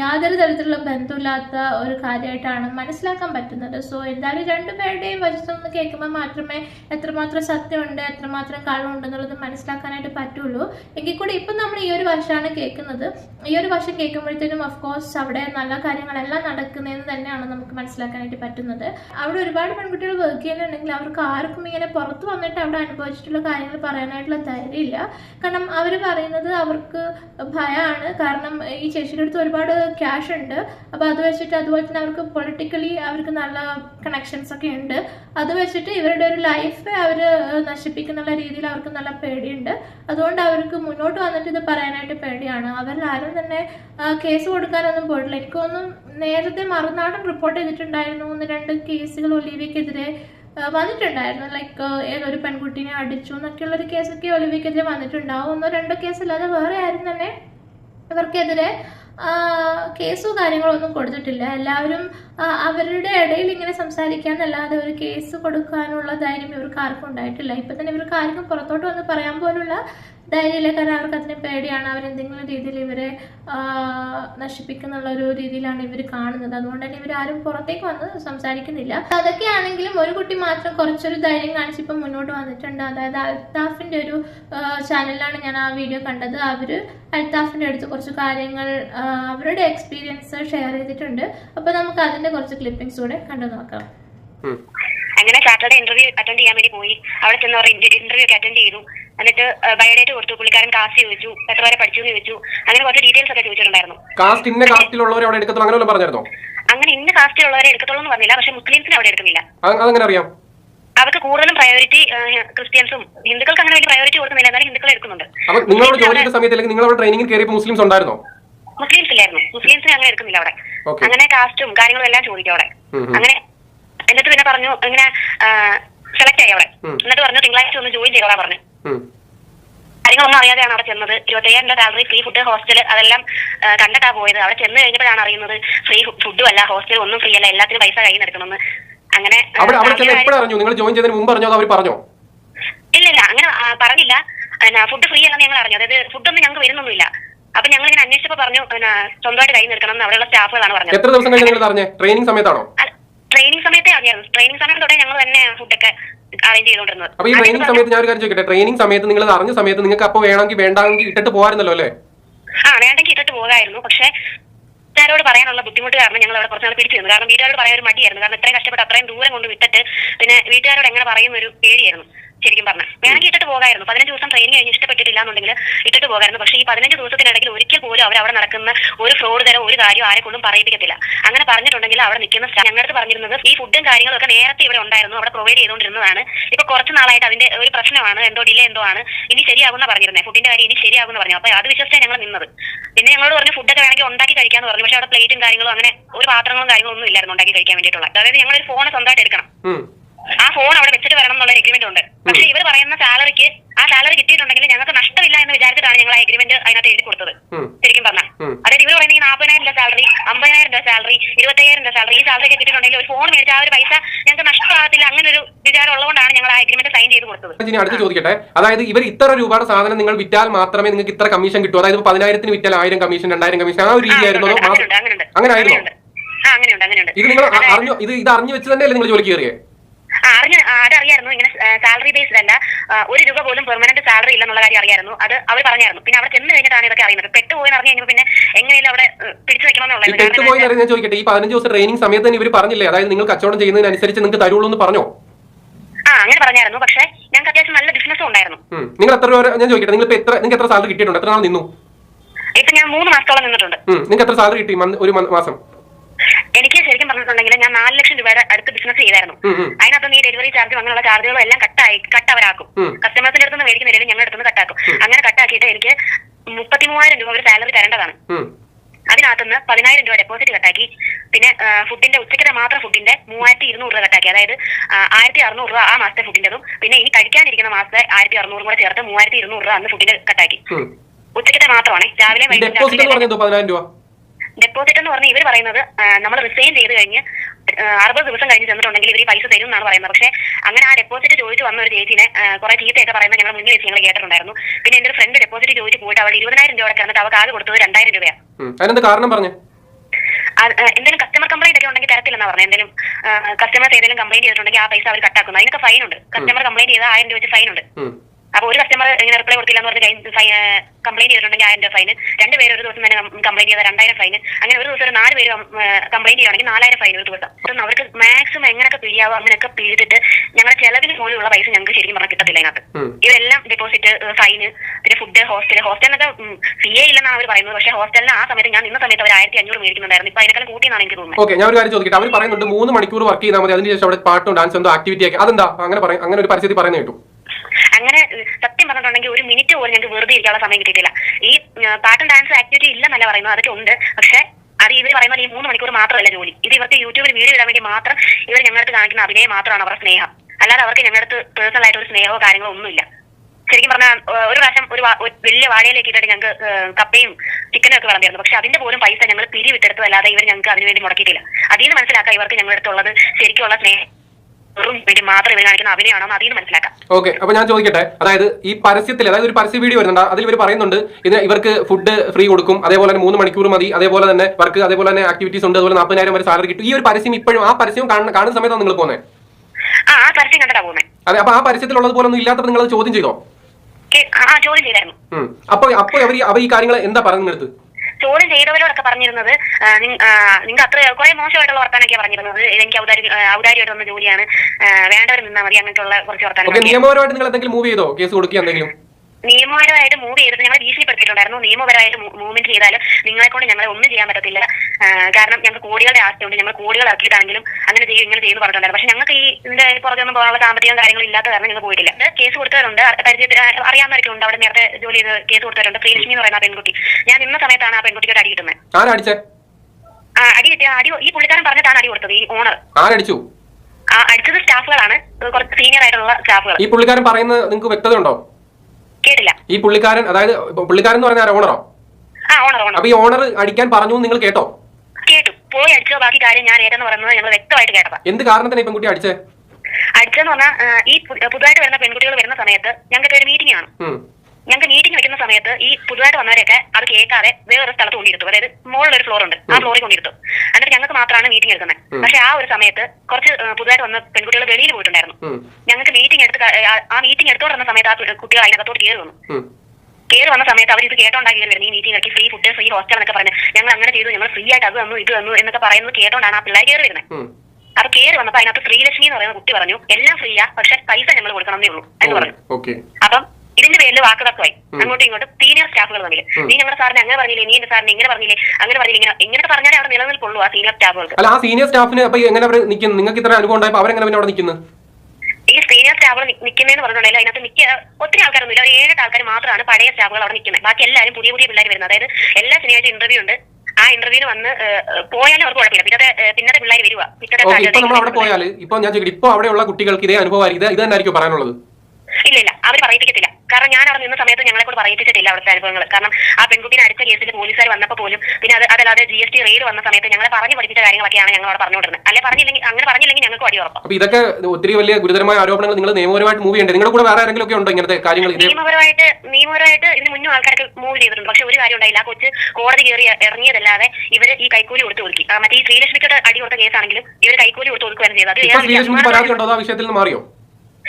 Speaker 1: യാതൊരു തരത്തിലുള്ള ബന്ധമില്ലാത്ത ഒരു കാര്യമായിട്ടാണ് മനസ്സിലാക്കാൻ പറ്റുന്നത്. സോ എന്തായാലും രണ്ടുപേരുടെയും വശത്തുനിന്ന് കേൾക്കുമ്പോൾ മാത്രമേ എത്രമാത്രം സത്യമുണ്ട് എത്രമാത്രം കള്ളമുണ്ട് എന്നുള്ളത് മനസ്സിലാക്കാനായിട്ട് പറ്റുള്ളൂ. എങ്കിൽ കൂടി ഇപ്പം നമ്മൾ ഈ ഒരു വശമാണ് കേൾക്കുന്നത്. ഈ ഒരു വശം കേൾക്കുമ്പോഴത്തേനും കോഴ്സ് അവിടെ നല്ല കാര്യങ്ങളെല്ലാം നടക്കുന്നതെന്ന് തന്നെയാണ് നമുക്ക് മനസ്സിലാക്കാനായിട്ട് പറ്റുന്നത്. അവിടെ ഒരുപാട് പെൺകുട്ടികൾ വർക്ക് ചെയ്യുന്നുണ്ടെങ്കിൽ അവർക്ക് ആർക്കും ഇങ്ങനെ പുറത്ത് വന്നിട്ട് അവിടെ അനുഭവിച്ചിട്ടുള്ള കാര്യങ്ങൾ പറയാനായിട്ടുള്ള ധൈര്യമില്ല. കാരണം അവർ പറയുന്നത് അവർക്ക് ഭയമാണ് കാരണം ഈ ചേച്ചിയുടെ അടുത്ത് ഒരുപാട് ക്യാഷ് ഉണ്ട്. അപ്പോൾ അത് വെച്ചിട്ട് അതുപോലെ തന്നെ അവർക്ക് പൊളിറ്റിക്കലി അവർക്ക് നല്ല കണക്ഷൻസ് ഒക്കെ ഉണ്ട്. അത് വെച്ചിട്ട് ഇവരുടെ ഒരു ലൈഫ് അവർ നശിപ്പിക്കുന്നുള്ള രീതിയിൽ അവർക്ക് നല്ല പേടിയുണ്ട്. അതുകൊണ്ട് അവർക്ക് മുന്നോട്ട് വന്നിട്ട് ഇത് പറയാനായിട്ട് പേടിയാണ്. അവരിൽ ആരും തന്നെ കേസ് കൊടുക്കാനൊന്നും പോയിട്ടില്ല. എനിക്കൊന്നും നേരത്തെ മറുനാടൻ റിപ്പോർട്ട് ചെയ്തിട്ടുണ്ടായിരുന്നു. ഒന്ന് രണ്ട് കേസുകൾ ഒലിവിക്കെതിരെ വന്നിട്ടുണ്ടായിരുന്നു. ലൈക്ക് ഏതൊരു പെൺകുട്ടീനെ അടിച്ചു എന്നൊക്കെയുള്ള ഒരു കേസൊക്കെ ഒലിവിക്കെതിരെ വന്നിട്ടുണ്ടാവും. ഒന്നോ രണ്ടോ കേസല്ലാതെ വേറെ ആരും തന്നെ ഇവർക്കെതിരെ കേസോ കാര്യങ്ങളോ ഒന്നും കൊടുത്തിട്ടില്ല. എല്ലാവരും അവരുടെ ഇടയിൽ ഇങ്ങനെ സംസാരിക്കാന്നല്ലാതെ ഒരു കേസ് കൊടുക്കാനുള്ള ധൈര്യം ഇവർക്ക് ആർക്കും ഉണ്ടായിട്ടില്ല. ഇപ്പൊ തന്നെ ഇവർക്ക് ആർക്കും പുറത്തോട്ട് വന്ന് പറയാൻ പോലുള്ള ധൈര്യമില്ല കാരണം അവർക്ക് അതിന് പേടിയാണ്. അവരെന്തെങ്കിലും രീതിയിൽ ഇവരെ ആ, നശിപ്പിക്കുന്നുള്ള ഒരു രീതിയിലാണ് ഇവർ കാണുന്നത്. അതുകൊണ്ട് തന്നെ ഇവർ ആരും പുറത്തേക്ക് വന്ന് സംസാരിക്കുന്നില്ല. അതൊക്കെയാണെങ്കിലും ഒരു കുട്ടി മാത്രം കുറച്ചൊരു ധൈര്യം കാണിച്ച് ഇപ്പം മുന്നോട്ട് വന്നിട്ടുണ്ട്. അതായത് അൽത്താഫിന്റെ ഒരു ചാനലിലാണ് ഞാൻ ആ വീഡിയോ കണ്ടത്. അവർ അൽത്താഫിന്റെ അടുത്ത് കുറച്ച് കാര്യങ്ങൾ അവരുടെ എക്സ്പീരിയൻസ് ഷെയർ ചെയ്തിട്ടുണ്ട്. അപ്പൊ നമുക്ക് അതിന്റെ കുറച്ച് ക്ലിപ്പിംഗ്സ് കൂടെ കണ്ടു നോക്കാം.
Speaker 3: അങ്ങനെ സാറ്റർഡേ ഇന്റർവ്യൂ അറ്റൻഡ് ചെയ്യാൻ വേണ്ടി പോയി. അവിടെ ചെന്ന് അവർ ഇന്റർവ്യൂ ഒക്കെ അറ്റൻഡ് ചെയ്തു. എന്നിട്ട് ബയോഡേറ്റ് കൊടുത്തു പുള്ളിക്കാരൻ കാസ്റ്റ് ചോദിച്ചു എത്ര വരെ പഠിച്ചു എന്ന് ചോദിച്ചു അങ്ങനെ കുറച്ച് ഡീറ്റെയിൽസ് ഒക്കെ ചോദിച്ചിട്ടുണ്ടായിരുന്നു.
Speaker 4: കാസ്റ്റ് ഇന്ന കാസ്റ്റിലുള്ളവരെ അവിടെ എടുക്കത്തുള്ളൂ അങ്ങനെ വല്ലതും പറഞ്ഞായിരുന്നോ?
Speaker 3: അങ്ങനെ ഇന്ന കാസ്റ്റിലുള്ളവരെ എടുക്കത്തുള്ളൂ എന്ന് പറഞ്ഞില്ല പക്ഷെ മുസ്ലിംസിനെ അവിടെ എടുക്കുന്നില്ല.
Speaker 4: അറിയാം?
Speaker 3: അവർക്ക് കൂടുതലും പ്രയോറിറ്റി ക്രിസ്ത്യൻസും ഹിന്ദുക്കൾക്ക് അങ്ങനെ വലിയ പ്രയോറിറ്റി കൊടുക്കുന്നില്ല എന്നാലും ഹിന്ദുക്കളെ എടുക്കുന്നുണ്ട്.
Speaker 4: അപ്പോൾ നിങ്ങളോട് സമയത്ത് നിങ്ങൾ അവിടെ ട്രെയിനിങ്ങിൽ കയറിയപ്പോൾ മുസ്ലിംസ് ഉണ്ടായിരുന്നോ?
Speaker 3: മുസ്ലിംസ് ഇല്ലായിരുന്നു. മുസ്ലിംസിനെ അങ്ങനെ എടുക്കുന്നില്ല അവിടെ. അങ്ങനെ കാസ്റ്റും കാര്യങ്ങളും എല്ലാം ചോദിക്കും അവിടെ. അങ്ങനെ എന്നിട്ട് പിന്നെ പറഞ്ഞു ഇങ്ങനെ സെലക്ട് ആയി അവിടെ. എന്നിട്ട് പറഞ്ഞു തിങ്കളാഴ്ച ഒന്ന് ജോയിൻ ചെയ്തോളാൻ പറഞ്ഞു. കാര്യങ്ങളൊന്നും അറിയാതെയാണ് അവിടെ ചെന്നത്. ഇരുപത്തയ്യായിരം രൂപ സാലറി ഫ്രീ ഫുഡ് ഹോസ്റ്റൽ അതെല്ലാം കണ്ടിട്ടാ പോയത്. അവിടെ ചെന്ന് കഴിഞ്ഞപ്പോഴാണ് അറിയുന്നത് ഫ്രീ ഫുഡും അല്ല ഹോസ്റ്റൽ ഒന്നും ഫ്രീ അല്ല എല്ലാത്തിനും പൈസ കൈ നടക്കണമെന്ന് അങ്ങനെ ആ,
Speaker 4: അവിടെ അവിടെ ചെന്ന്
Speaker 3: പറഞ്ഞ
Speaker 4: നിങ്ങൾ ജോയിൻ ചെയ്തതിന് മുമ്പ് അറിഞ്ഞോ അവർ പറഞ്ഞോ?
Speaker 3: ഇല്ല ഇല്ല അങ്ങനെ പറഞ്ഞില്ല. ഫുഡ് ഫ്രീ അല്ലെന്ന് ഞങ്ങൾ അറിഞ്ഞു. അതായത് ഫുഡൊന്നും ഞങ്ങൾക്ക് വരുന്നൊന്നുമില്ല. അപ്പൊ ഞങ്ങൾ ഇങ്ങനെ അന്വേഷിച്ചപ്പോ പറഞ്ഞു സ്വന്തമായിട്ട് കൈ നിൽക്കണം എന്ന് അവിടെയുള്ള സ്റ്റാഫുകളാണ് പറഞ്ഞത്.
Speaker 4: എത്ര ദിവസം കഴിഞ്ഞ് നിങ്ങൾ അറിഞ്ഞേ? ട്രെയിനിങ് സമയത്താണോ?
Speaker 3: ട്രെയിനിങ് സമയത്തെ അറിയാം ട്രെയിനിങ് സമയം തൊട്ടേ ഞങ്ങൾ തന്നെ ഫുഡൊക്കെ അറേഞ്ച് ചെയ്തുകൊണ്ടിരുന്നത്.
Speaker 4: അപ്പൊ ഈ ട്രെയിനിങ് സമയത്ത് ഞാൻ ഒരു കാര്യം ചോദിക്കട്ടെ? ട്രെയിനിങ് സമയത്ത് നിങ്ങൾ അറിഞ്ഞ സമയത്ത് നിങ്ങൾക്ക് അപ്പോൾ വേണമെങ്കിൽ വേണ്ടെങ്കിൽ ഇട്ടിട്ട് പോകാറുണ്ടല്ലോ അല്ലേ?
Speaker 3: ആ വേണ്ടെങ്കിൽ ഇട്ടിട്ട് പോകായിരുന്നു. പക്ഷേ വീട്ടുകാരോട് പറയാനുള്ള ബുദ്ധിമുട്ട് കാരണം ഞങ്ങൾ അവിടെ കുറച്ച് നാൾ പിടിച്ചു നിന്നു. കാരണം വീട്ടുകാരോട് പറയാൻ ഒരു മടിയായിരുന്നു. കാരണം ഇത്രയും കഷ്ടപ്പെട്ട് അത്രയും ദൂരം കൊണ്ട് വിട്ടിട്ട് പിന്നെ വീട്ടുകാരോട് എങ്ങനെ പറയുന്ന ഒരു പേടിയായിരുന്നു. ശരിക്കും പറഞ്ഞാൽ വേണമെങ്കിൽ ഇട്ടിട്ട് പോകായിരുന്നു. പതിനഞ്ച് ദിവസം ട്രെയിനിങ് കഴിഞ്ഞ് ഇഷ്ടപ്പെട്ടിട്ടില്ല എന്നുണ്ടെങ്കിൽ ഇട്ടിട്ട് പോകായിരുന്നു. പക്ഷേ ഈ പതിനഞ്ച് ദിവസത്തിനിടയ്ക്ക് ഒരിക്കൽ പോലും അവർ അവിടെ നടക്കുന്ന ഒരു ഫ്രോഡ് തരം ഒരു കാര്യം ആരെ കൊണ്ടും പറയിപ്പിക്കത്തില്ല. അങ്ങനെ പറഞ്ഞിട്ടുണ്ടെങ്കിൽ അവിടെ നിൽക്കുന്ന ഞങ്ങളുടെ പറഞ്ഞിരുന്നത് ഈ ഫുഡും കാര്യങ്ങളൊക്കെ നേരത്തെ ഇവിടെ ഉണ്ടായിരുന്നു. അവിടെ പ്രൊവൈഡ് ചെയ്തുകൊണ്ടിരുന്നതാണ്. ഇപ്പൊ കുറച്ച് നാളായിട്ട് അതിന്റെ ഒരു പ്രശ്നമാണ്. എന്തോ ഡിലേ എന്തോ ആണ്. ഇനി ശരിയാകുന്ന പറഞ്ഞിരുന്നത് ഫുഡിന്റെ കാര്യം ഇനി ശരിയാകുന്ന പറഞ്ഞു. അപ്പൊ അത് വിശ്വസിച്ചാണ് ഞങ്ങൾ നിന്നത്. പിന്നെ ഞങ്ങളോട് പറഞ്ഞു ഫുഡൊക്കെ വേണമെങ്കിൽ ഉണ്ടാക്കി കഴിക്കാന്ന് പറഞ്ഞു. പക്ഷെ അവിടെ പ്ലേറ്റും കാര്യങ്ങളും അങ്ങനെ ഒരു പാത്രങ്ങളും കാര്യങ്ങളും ഒന്നും ഇല്ലായിരുന്നു ഉണ്ടാക്കി കഴിക്കാൻ വേണ്ടിയിട്ടുള്ള. അതായത് ഞങ്ങൾ ഒരു ഫോൺ സ്വന്തമായിട്ട് എടുക്കണം. ആ ഫോൺ അവിടെ വെച്ചിട്ട് വരണം എന്നുള്ള എഗ്രിമെന്റ് ഉണ്ട്. പക്ഷെ ഇവർ പറയുന്ന സാലറിക്ക് ആ സാലറി കിട്ടിയിട്ടുണ്ടെങ്കിൽ ഞങ്ങൾക്ക് നഷ്ടമില്ല എന്ന് വിചാരിച്ചിട്ടാണ് ഞങ്ങൾ ആ എഗ്രിമെന്റ് അതിനകത്ത് എഴുതി കൊടുത്തത്. ശരിക്കും പറഞ്ഞാൽ അതായത് ഇവർ പറയുന്നത് ഈ നാൽപ്പതിനായിരം രൂപ സാലറി അമ്പതിനായിരം രൂപ സാലറി ഇരുപത്തയ്യായിരം രൂപ സാലറി ഈ സാലറി ഒക്കെ കിട്ടിയിട്ടുണ്ടെങ്കിൽ ഒരു ഫോൺ മേടിച്ച ആ ഒരു പൈസ ഞങ്ങൾക്ക് നഷ്ടമാകത്തില്ല അങ്ങനെ ഒരു വിചാരം ഉള്ളതുകൊണ്ടാണ് ഞങ്ങൾ ആ എഗ്രിമെന്റ് സൈൻ ചെയ്ത് കൊടുത്തത്.
Speaker 4: ഇനി അടുത്ത് ചോദിക്കട്ടെ. അതായത് ഇവർ ഇത്ര രൂപയുടെ സാധനം നിങ്ങൾ വിറ്റാൽ മാത്രമേ നിങ്ങൾക്ക് ഇത്ര കമ്മീഷൻ കിട്ടൂ. അതായത് പതിനായിരത്തിന് വിറ്റാൽ ആയിരം കമ്മീഷൻ രണ്ടായിരം കമ്മീഷൻ ആ ഒരു രീതിയായിരുന്നു അങ്ങനെ ആയിരുന്നോ? ഇത് നിങ്ങൾ അറിഞ്ഞു? ഇത് ഇത് അറിഞ്ഞു വെച്ച് തന്നെയല്ലേ നിങ്ങൾ ജോലി കയറിയേ?
Speaker 3: അറിഞ്ഞ അതറിയായിരുന്നു. ഇങ്ങനെ സാലറി ബേസ്ഡ് അല്ല. ഒരു രൂപ പോലും പെർമനന്റ് സാലറി ഇല്ലെന്നുള്ള കാര്യം അറിയായിരുന്നു. അത് അവർ പറഞ്ഞായിരുന്നു. പിന്നെ അവിടെ ചെന്ന് കഴിഞ്ഞിട്ടാണ് ഇതൊക്കെ അറിയുന്നത്. പെട്ടുപോയി അറിഞ്ഞു കഴിഞ്ഞപ്പോൾ പിന്നെ എങ്ങനെയും അവിടെ പിടിച്ചു വെക്കണമെന്നുള്ളത്
Speaker 4: ചോദിക്കട്ടെ ഈ പതിനഞ്ച് ദിവസം ട്രെയിനിങ് സമയത്ത് തന്നെ ഇവർ പറഞ്ഞില്ലേ? അതായത് നിങ്ങൾ കച്ചവടം ചെയ്യുന്നതിനനുസരിച്ച് നിങ്ങൾക്ക് തരുള്ളൂ എന്ന് പറഞ്ഞോ?
Speaker 3: ആ അങ്ങനെ പറഞ്ഞായിരുന്നു. പക്ഷെ ഞങ്ങൾക്ക് അത്യാവശ്യം നല്ല ബിസിനസ്സും ഉണ്ടായിരുന്നു.
Speaker 4: നിങ്ങൾ എത്ര രൂപ ഞാൻ ചോദിക്കട്ടെ നിങ്ങൾ എത്ര നിങ്ങൾക്ക് എത്ര സാലറി കിട്ടിയിട്ടുണ്ട്? എത്ര നാൾ നിന്നു?
Speaker 3: ഇപ്പൊ ഞാൻ മൂന്ന് മാസത്തോളം നിന്നിട്ടുണ്ട്.
Speaker 4: നിങ്ങൾക്ക് എത്ര സാലറി കിട്ടി ഒരു മാസം?
Speaker 3: എനിക്ക് ശരിക്കും പറഞ്ഞിട്ടുണ്ടെങ്കിൽ ഞാൻ നാല് ലക്ഷം രൂപയുടെ അടുത്ത് ബിസിനസ് ചെയ്തായിരുന്നു. അതിനകത്ത് ഈ ഡെലിവറി ചാർജും അങ്ങനെയുള്ള ചാർജുകളും എല്ലാം കട്ടായി കട്ട് അവരാക്കും. കസ്റ്റമേഴ്സിന്റെ അടുത്ത് നിന്ന് മേടിക്കുന്നില്ലെങ്കിൽ ഞങ്ങളുടെ അടുത്ത് നിന്ന് കട്ടാക്കും അങ്ങനെ കട്ടാക്കിയിട്ട് എനിക്ക് മുപ്പത്തി മൂവായിരം രൂപ ഒരു സാലറി തരേണ്ടതാണ്.
Speaker 4: അതിനകത്ത്
Speaker 3: അതിനകത്തുനിന്ന് പതിനായിരം രൂപ ഡെപ്പോസിറ്റ് കട്ടാക്കി പിന്നെ ഫുഡിന്റെ ഉച്ചക്കത്തെ മാത്രം ഫുഡിന്റെ മൂവായിരത്തി ഇരുന്നൂറ് രൂപ കട്ടാക്കി അതായത് ആയിരത്തി അറുന്നൂറ് രൂപ ആ മാസത്തെ ഫുഡിന്റെതും പിന്നെ ഇനി കഴിക്കാനിരിക്കുന്ന മാസത്തെ ആയിരത്തി അറുന്നൂറും കൂടെ ചേർത്ത് മൂവായിരത്തി ഇരുന്നൂറ് രൂപ അന്ന് ഫുഡിന്റെ കട്ടാക്കി. ഉച്ചക്കത്തെ മാത്രമാണ്. രാവിലെ
Speaker 4: ഈ ഡെപ്പോസിറ്റ് എന്ന്
Speaker 3: പറഞ്ഞാൽ ഇവർ പറയുന്നത് നമ്മൾ റിസൈൻ ചെയ്ത് കഴിഞ്ഞ് അറുപത് ദിവസം കഴിഞ്ഞ് ചെന്നിട്ടുണ്ടെങ്കിൽ ഇവർ ഈ പൈസ തരും എന്നാണ് പറയുന്നത്. പക്ഷേ അങ്ങനെ ആ ഡെപ്പോസിറ്റ് ചോദിച്ചു വന്ന ഒരു ചേച്ചിനെ കുറെ ചീത്തയൊക്കെ പറയുന്നത് ഞങ്ങൾ മുന്നിൽ വെച്ച് ഞങ്ങൾ കേട്ടിട്ടുണ്ടായിരുന്നു. പിന്നെ എന്റെ ഒരു ഫ്രണ്ട് ഡെപ്പോസിറ്റ് ചോദിച്ചു പോയിട്ട് അവൾ ഇരുപതിനായിരം രൂപ കിടന്നിട്ട് അവർക്ക് ആകെ കൊടുത്തത് രണ്ടായിരം രൂപയാണ്.
Speaker 4: കാരണം പറഞ്ഞു?
Speaker 3: എന്തെങ്കിലും കസ്റ്റമർ കംപ്ലൈന്റ് ഒക്കെ ഉണ്ടെങ്കിൽ തരത്തില്ലെന്നാ പറഞ്ഞത് എന്തെങ്കിലും കസ്റ്റമേഴ്സ് ഏതെങ്കിലും കംപ്ലൈന്റ് ചെയ്തിട്ടുണ്ടെങ്കിൽ ആ പൈസ അവർ കട്ടാക്കുന്നു അതിനൊക്കെ ഫൈൻ ഉണ്ട്. കസ്റ്റമർ കംപ്ലൈന്റ് ചെയ്താൽ ആയിരം രൂപ വെച്ച് ഫൈൻ ഉണ്ട്. അപ്പൊ ഒരു കസ്റ്റമർ ഇങ്ങനെ റിപ്ലൈ കൊടുത്തില്ല എന്ന് പറഞ്ഞ് കംപ്ലൈന്റ് ചെയ്തിട്ടുണ്ടെങ്കിൽ ആയിരം രൂപ ഫൈൻ രണ്ട് പേര് ഒരു ദിവസം തന്നെ കംപ്ലൈന്റ് ചെയ്താൽ രണ്ടായിരം ഫൈൻ അങ്ങനെ ഒരു ദിവസം ഒരു നാല് പേര് കംപ്ലൈന്റ് ചെയ്യുകയാണെങ്കിൽ നാലായിരം ഫൈൻ ഒരു ദിവസം അപ്പം അവർക്ക് മാക്സിമം എങ്ങനെയൊക്കെ പിഴിയാവോ അങ്ങനെയൊക്കെ പിഴുതിട്ട് ഞങ്ങളുടെ ചെലവിന് പോലുള്ള പൈസ ഞങ്ങൾക്ക് ശരിക്കും പറഞ്ഞാൽ കിട്ടത്തില്ല അതിനകത്ത് ഇതെല്ലാം ഡെപ്പോസിറ്റ് ഫൈന് പിന്നെ ഫുഡ് ഹോസ്റ്റൽ ഹോസ്റ്റലിനൊക്കെ ഫീ ഇല്ലെന്നാണ് അവർ പറയുന്നത്. പക്ഷേ ഹോസ്റ്റലിന് ആ സമയത്ത് ഞാൻ നിന്ന സമയത്ത് അവർ ആയിരത്തി അഞ്ഞൂറ് മേടിക്കുന്നുണ്ടായിരുന്നു. ഇപ്പൊ അതിനേക്കാളും കൂട്ടിയെന്നാണ് എനിക്ക് തോന്നുന്നത്.
Speaker 4: ഓക്കെ ഞാൻ ഒരു കാര്യം ചോദിക്കട്ടെ. അവർ പറയുന്നുണ്ട് മൂന്ന് മണിക്കൂർ വർക്ക് ചെയ്താൽ മതി. അതിനുശേഷം അവിടെ പാട്ടും ഡാൻസ് എന്തോ ആക്ടിവിറ്റി ഒക്കെ. അതെന്താ? അങ്ങനെ പറയും അങ്ങനെ ഒരു പരിസ്ഥിതി പറയുന്നത് കേട്ടു.
Speaker 3: അങ്ങനെ സത്യം പറഞ്ഞിട്ടുണ്ടെങ്കിൽ ഒരു മിനിറ്റ് പോലും ഞങ്ങൾക്ക് വെറുതെ ഇരിക്കാനുള്ള സമയം കിട്ടിയിട്ടില്ല. ഈ പാട്ടും ഡാൻസ് ആക്ടിവിറ്റി ഇല്ലെന്നല്ല പറയുന്നത്. അതൊക്കെ ഉണ്ട്. പക്ഷേ അത് ഇവർ പറയുന്നത് ഈ മൂന്ന് മണിക്കൂർ മാത്രമല്ല ജോലി. ഇത് ഇവർക്ക് യൂട്യൂബിൽ വീഡിയോ ഇടാൻ വേണ്ടി മാത്രം ഇവർ ഞങ്ങൾക്ക് കാണിക്കുന്ന അഭിനയം മാത്രമാണ് അവരുടെ സ്നേഹം. അല്ലാതെ അവർക്ക് ഞങ്ങളുടെ പേഴ്സണൽ ആയിട്ട് ഒരു സ്നേഹമോ കാര്യങ്ങളോ ഒന്നുമില്ല. ശരിക്കും പറഞ്ഞാൽ ഒരു പ്രാവശ്യം ഒരു വലിയ വാഴയിലേക്ക് ഇട്ടിട്ട് ഞങ്ങൾക്ക് കപ്പയും ചിക്കനും ഒക്കെ വിളമ്പിയിരുന്നു. പക്ഷെ അതിന്റെ പോലും പൈസ ഞങ്ങൾ പിരിവിട്ടെടുത്തതല്ലാതെ ഇവർ ഞങ്ങൾക്ക് അതിനുവേണ്ടി മുടക്കിയിട്ടില്ല. അതിൽ നിന്ന് മനസ്സിലാക്കാം ഇവർക്ക് ഞങ്ങളുടെ അടുത്തുള്ളത് ശരിക്കുള്ള സ്നേഹം വെറും മാത്രം ഇവർ കാണിക്കുന്ന അഭിനയമാണോ എന്ന് അതിൽ നിന്ന് മനസ്സിലാക്കാം.
Speaker 4: ഓക്കെ അപ്പൊ ഞാൻ ചോദിക്കട്ടെ. അതായത് ഈ പരസ്യത്തിൽ അതായത് ഒരു പരസ്യ വീഡിയോ വരുന്നുണ്ട്. അതിൽ ഇവർ പറയുന്നുണ്ട് ഇത് ഇവർക്ക് ഫുഡ് ഫ്രീ കൊടുക്കും അതേപോലെ തന്നെ മൂന്ന് മണിക്കൂർ മതി അതേപോലെ തന്നെ വർക്ക് അതേപോലെ തന്നെ ആക്ടിവിറ്റീസ് ഉണ്ട് അതുപോലെ നാൽപ്പതിനായിരം വരെ സാലറി കിട്ടും. ഈ ഒരു പരസ്യം ഇപ്പോഴും ആ പരസ്യം കാണുന്ന സമയത്താണ് നിങ്ങൾ പോകുന്നത്?
Speaker 3: ആ ആ പരസ്യം കണ്ടിട്ടാ പോകുന്നത്
Speaker 4: അതെ അപ്പൊ ആ പരസ്യത്തിലുള്ളത് പോലെ ഒന്നും ഇല്ലാത്തപ്പോൾ നിങ്ങൾ ചോദ്യം ചെയ്തോ?
Speaker 3: ചോദ്യം ചെയ്തായിരുന്നു.
Speaker 4: അപ്പൊ അപ്പൊ അവർ അവർ ഈ കാര്യങ്ങൾ എന്താ പറഞ്ഞു
Speaker 3: ചോദ്യം ചെയ്തവരോടൊക്കെ പറഞ്ഞിരുന്നത് നിങ്ങൾക്ക് അത്ര കുറെ മോശമായിട്ടുള്ള വർത്താനൊക്കെ പറഞ്ഞിരുന്നത്. എനിക്ക് ഔദാരി വന്ന ജോലിയാണ്. വേണ്ടവർ നിന്നാൽ മതി അങ്ങനെയുള്ള കുറച്ച് വർത്താനം
Speaker 4: നിയമപരമായിട്ട് നിങ്ങൾ എന്തെങ്കിലും മൂവ് ചെയ്തോ? കേസ് കൊടുക്കുക എന്തെങ്കിലും?
Speaker 3: നിയമപരമായിട്ട് മൂവ് ചെയ്തിട്ട് ഞങ്ങൾ ഭീഷണിപ്പെടുത്തിയിട്ടുണ്ടായിരുന്നു നിയമപരമായിട്ട് മൂവ്മെന്റ് ചെയ്താലും നിങ്ങളെ കൊണ്ട് ഞങ്ങളെ ഒന്നും ചെയ്യാൻ പറ്റത്തില്ല. കാരണം ഞങ്ങൾക്ക് കോടികളുടെ ആസ്തിയുണ്ട്. ഞങ്ങൾ കോടികൾ ഇറക്കിയിട്ടാണെങ്കിലും അങ്ങനെ ചെയ്യും ഇങ്ങനെ ചെയ്യുന്നു പറഞ്ഞിട്ടുണ്ടായിരുന്നു. പക്ഷെ ഞങ്ങൾക്ക് ഈ ഇതിന്റെ പുറത്തൊന്നും പോകാനുള്ള സാമ്പത്തികം കാര്യങ്ങളും ഇല്ലാത്ത കാരണം ഞങ്ങൾ പോയിട്ടില്ല. കേസ് കൊടുത്തവരുണ്ട്. പരിചയത്തിൽ അറിയാവുന്നവരൊക്കെ ഉണ്ട്. അവിടെ നേരത്തെ ജോലി ചെയ്ത് കേസ് കൊടുത്തവരുണ്ട്. പ്രിയലക്ഷ്മി എന്ന് പറയുന്ന പെൺകുട്ടി. ഞാൻ ഇന്ന സമയത്താണ് ആ പെൺകുട്ടിക്ക് അടി കിട്ടുന്നത്. അടി കിട്ടിയ അടി ഈ പുള്ളിക്കാരൻ പറഞ്ഞിട്ടാണ് അടി കൊടുത്തത് ഈ ഓണർ
Speaker 4: ആരടിച്ചു
Speaker 3: അടിച്ചത് സ്റ്റാഫുകളാണ്. കുറച്ച് സീനിയർ ആയിട്ടുള്ള സ്റ്റാഫുകൾ.
Speaker 4: ഈ പുള്ളിക്കാരൻ പറയുന്നത് നിങ്ങൾക്ക് വ്യക്തത ഉണ്ടോ
Speaker 3: കേട്ടില്ല.
Speaker 4: ഈ പുള്ളിക്കാരൻ അതായത് പുള്ളിക്കാരൻ എന്ന് പറഞ്ഞാൽ ഓണറോ അപ്പൊ ഈ ഓണർ അടിക്കാൻ പറഞ്ഞു നിങ്ങൾ കേട്ടോ?
Speaker 3: കേട്ടു. പോയി അടിച്ചോ ബാക്കി കാര്യം ഞാൻ ഏതെന്ന് പറയുന്നത് ഞങ്ങൾ വ്യക്തമായിട്ട് കേട്ടതാ.
Speaker 4: എന്ത് കാരണത്തിന് പെൺകുട്ടി അടിച്ചേ?
Speaker 3: അടിച്ചെന്ന് പറഞ്ഞാൽ ഈ പുതുതായിട്ട് വരുന്ന പെൺകുട്ടികൾ വരുന്ന സമയത്ത് ഞങ്ങൾക്ക് ഒരു മീറ്റിംഗ് ആണ്. ഞങ്ങൾക്ക് മീറ്റിംഗ് വെക്കുന്ന സമയത്ത് ഈ പുതുതായിട്ട് വന്നവരൊക്കെ അത് കേൾക്കാതെ വേറൊരു സ്ഥലത്ത് കൊണ്ടിരുത്തും. അതായത് മുകളിലൊരു ഒരു ഫ്ലോർ ഉണ്ട്. ആ ഫ്ലോറിൽ കൊണ്ടിരുത്തും. എന്നിട്ട് ഞങ്ങൾക്ക് മാത്രമാണ് മീറ്റിംഗ് എടുക്കുന്നത്. പക്ഷെ ആ ഒരു സമയത്ത് കുറച്ച് പുതുതായിട്ട് വന്ന പെൺകുട്ടികൾ വെളിയിൽ പോയിട്ടുണ്ടായിരുന്നു. ഞങ്ങൾക്ക് മീറ്റിംഗ് എടുത്ത് ആ- മീറ്റിംഗ് മീറ്റിംഗ് എടുത്തോണ്ടിരുന്ന സമയത്ത് ആ കുട്ടികൾ അതിനകത്തോട്ട് കയറി വന്നു. കയറി വന്ന സമയത്ത് അവർ ഇത് കേട്ടോണ്ടാക്കി വരുന്നത് ഈ മീറ്റിംഗ് ഇറക്കി ഫ്രീ ഫുഡ് ഫ്രീ ഹോസ്റ്റൽ എന്നൊക്കെ പറഞ്ഞ്. ഞങ്ങൾ അങ്ങനെ ചെയ്തു. ഞങ്ങൾ ഫ്രീ ആയിട്ട് അത് തന്നു ഇത് തന്നു എന്നൊക്കെ പറയുന്നത് കേട്ടോണ്ടാണ് ആ പിള്ളേർ കയറി വരുന്നത് അത് കയറി വന്നപ്പോ അതിനകത്ത് ശ്രീലക്ഷ്മി എന്ന് പറയുന്ന കുട്ടി പറഞ്ഞു എല്ലാം ഫ്രീയാ പക്ഷെ പൈസ ഞങ്ങൾ കൊടുക്കണമെന്നേ ഉള്ളൂ എന്ന് പറഞ്ഞു. അപ്പം ഇതിന്റെ പേരിൽ വാക്കുതത്വമായി അങ്ങോട്ടും ഇങ്ങോട്ടും സീനിയർ സ്റ്റാഫുകൾ തമ്മിൽ നീ ഞങ്ങളുടെ സാറിന് അങ്ങനെ പറഞ്ഞില്ലേ? നീ എന്റെ സാറിന് ഇങ്ങനെ പറഞ്ഞില്ലേ? അങ്ങനെ പറഞ്ഞില്ല? ഇങ്ങനെ ഇങ്ങനെ പറഞ്ഞാലേ അവിടെ നിലനിൽക്കുള്ളൂ ആ സീനിയർ സ്റ്റാഫുകൾക്ക്
Speaker 4: അല്ല ആ സീനിയർ സ്റ്റാഫിന് അപ്പൊ എങ്ങനെ അവർ നിൽക്കുന്നു നിങ്ങൾക്ക് ഇത്ര അനുഭവം ഉണ്ടായപ്പോൾ അവരെങ്ങനെ പിന്നെ അവിടെ നിൽക്കുന്നു
Speaker 3: ഈ സീനിയർ സ്റ്റാഫുകൾ നിൽക്കുന്നതെന്ന് പറഞ്ഞിട്ടുണ്ടെങ്കിൽ അതിനകത്ത് മിക്ക ഒത്തിരി ആൾക്കാരൊന്നുമില്ല. ഒരു ഏഴ് ആൾക്കാർ മാത്രമാണ് പഴയ സ്റ്റാഫുകൾ അവിടെ നിൽക്കുന്നത് ബാക്കി എല്ലാവരും പുതിയ പുതിയ പിള്ളേർ വരുന്നത്. അതായത് എല്ലാ ശനിയാഴ്ച ഇന്റർവ്യൂ ഉണ്ട്. ആ ഇന്റർവ്യൂവിന് വന്ന് പോയാലും അവർക്ക് കുഴപ്പമില്ല. പിന്നത്തെ പിന്നത്തെ പിള്ളേർ വരുക പിന്നത്തെ
Speaker 4: ഇപ്പൊ നമ്മൾ അവിടെ പോയാൽ ഇപ്പൊ ഞാൻ ചോദിക്കട്ടെ ഇപ്പൊ അവിടെയുള്ള കുട്ടികൾക്ക് ഇതേ അനുഭവമായിരിക്കും. ഇത് ഇത് തന്നെ ആയിരിക്കും പറയാനുള്ളത്.
Speaker 3: ഇല്ല ഇല്ല അവർ പറയിപ്പിക്കത്തില്ല. കാരണം ഞാൻ അവിടെ നിന്ന സമയത്ത് ഞങ്ങളെ കൂടെ പറയിപ്പിച്ചിട്ടില്ല അവിടുത്തെ അനുഭവങ്ങൾ. കാരണം ആ പെൺകുട്ടിനെ അടുത്ത കേസിൽ പോലീസുകാർ വന്നപ്പോൾ പോലും പിന്നെ അത് അതല്ലാതെ ജി എസ് ടി റെയ്ഡ് വന്ന സമയത്ത് ഞങ്ങളെ പറഞ്ഞു പഠിപ്പിച്ച കാര്യങ്ങളൊക്കെയാണ് ഞങ്ങൾ അവിടെ പറഞ്ഞുകൊണ്ടിരുന്നത്. അല്ലെ പറഞ്ഞില്ലെങ്കിൽ അങ്ങനെ പറഞ്ഞില്ലെങ്കിൽ ഞങ്ങൾക്ക് അടി ഉറപ്പാണ്
Speaker 4: അപ്പൊ ഇതൊക്കെ ഒത്തിരി വലിയ ഗുരുതരമായ ആരോപണങ്ങൾ നിങ്ങൾ നിയമപരമായിട്ട് മൂവ് ചെയ്യേണ്ടത് നിങ്ങളുടെ കൂടെ വേറെ ആരെങ്കിലും ഒക്കെ ഉണ്ടോ ഇങ്ങനത്തെ കാര്യങ്ങൾ
Speaker 3: നിയമപരമായിട്ട് നിയമപരമായിട്ട് ഇതിന് മുന്നും ആൾക്കാർക്ക് മൂവ് ചെയ്തിട്ടുണ്ട്. പക്ഷെ ഒരു കാര്യം ഉണ്ടായില്ല. ആ കൊച്ച് കോടതി കയറി ഇറങ്ങിയതല്ലാതെ ഇവർ ഈ കൈക്കൂലി കൊടുത്ത് ഒതുക്കി. മറ്റേ ഈ ശ്രീലക്ഷ്മിക്ക് അടി കൊടുത്ത കേസാണെങ്കിലും ഇവർ കൈക്കൂലി കൊടുത്ത് ഒതുക്കുകയാണ് ചെയ്തത്. അത്
Speaker 4: ശ്രീലക്ഷ്മിക്ക് പരാതി ഉണ്ടോ? ആ വിഷയത്തിൽ നിന്ന് മാറിയോ?